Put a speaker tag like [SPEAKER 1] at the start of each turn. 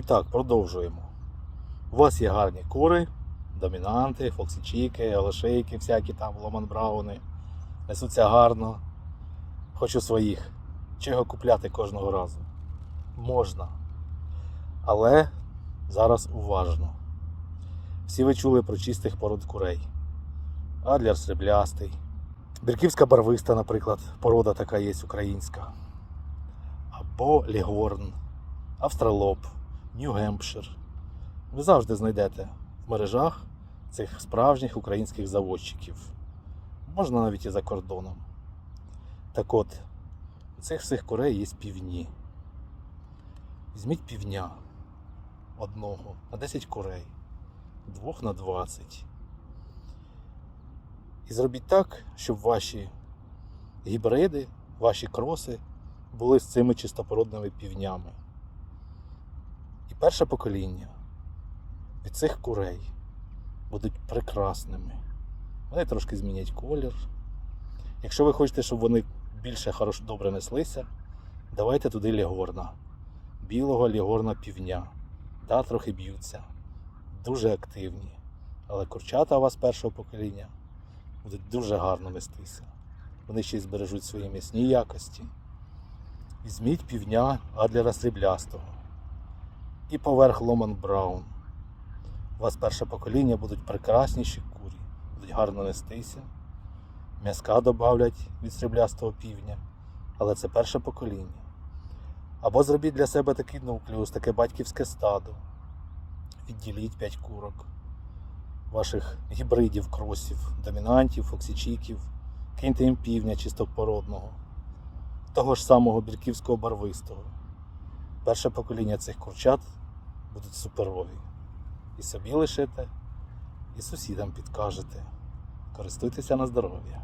[SPEAKER 1] І так, продовжуємо. У вас є гарні кури, домінанти, фоксічіки, олешейки, всякі там, ломан брауни. Несуться гарно. Хочу своїх. Чого купляти кожного разу? Можна. Але зараз уважно. Всі ви чули про чистих пород курей. Адлер сріблястий. Бірківська барвиста, наприклад, порода така є українська. Або Лігорн, Австралоп, Нью-Гемпшир. Ви завжди знайдете в мережах цих справжніх українських заводчиків. Можна навіть і за кордоном. Так от, у цих всіх курей є півні. Візьміть півня одного на 10 курей, двох на 20. І зробіть так, щоб ваші гібриди, ваші кроси були з цими чистопородними півнями. І перше покоління від цих курей будуть прекрасними. Вони трошки змінять колір. Якщо ви хочете, щоб вони більше хорошо добре неслися, давайте туди лігорна. Білого лігорна півня. Та трохи б'ються. Дуже активні. Але курчата у вас першого покоління будуть дуже гарно нестися. Вони ще й збережуть свої м'ясні якості. Візьміть півня Адлера сріблястого і поверх Ломан Браун. У вас перше покоління будуть прекрасніші курі, будуть гарно нестися. М'язка додавлять від сріблястого півня, але це перше покоління. Або зробіть для себе такий нуклеус, таке батьківське стадо. Відділіть 5 курок ваших гібридів, кросів, домінантів, фоксічіків, киньте їм півня чистопородного, того ж самого бірківського барвистого. Перше покоління цих курчат будуть суперові. І собі лишите, і сусідам підкажете. Користуйтеся на здоров'я.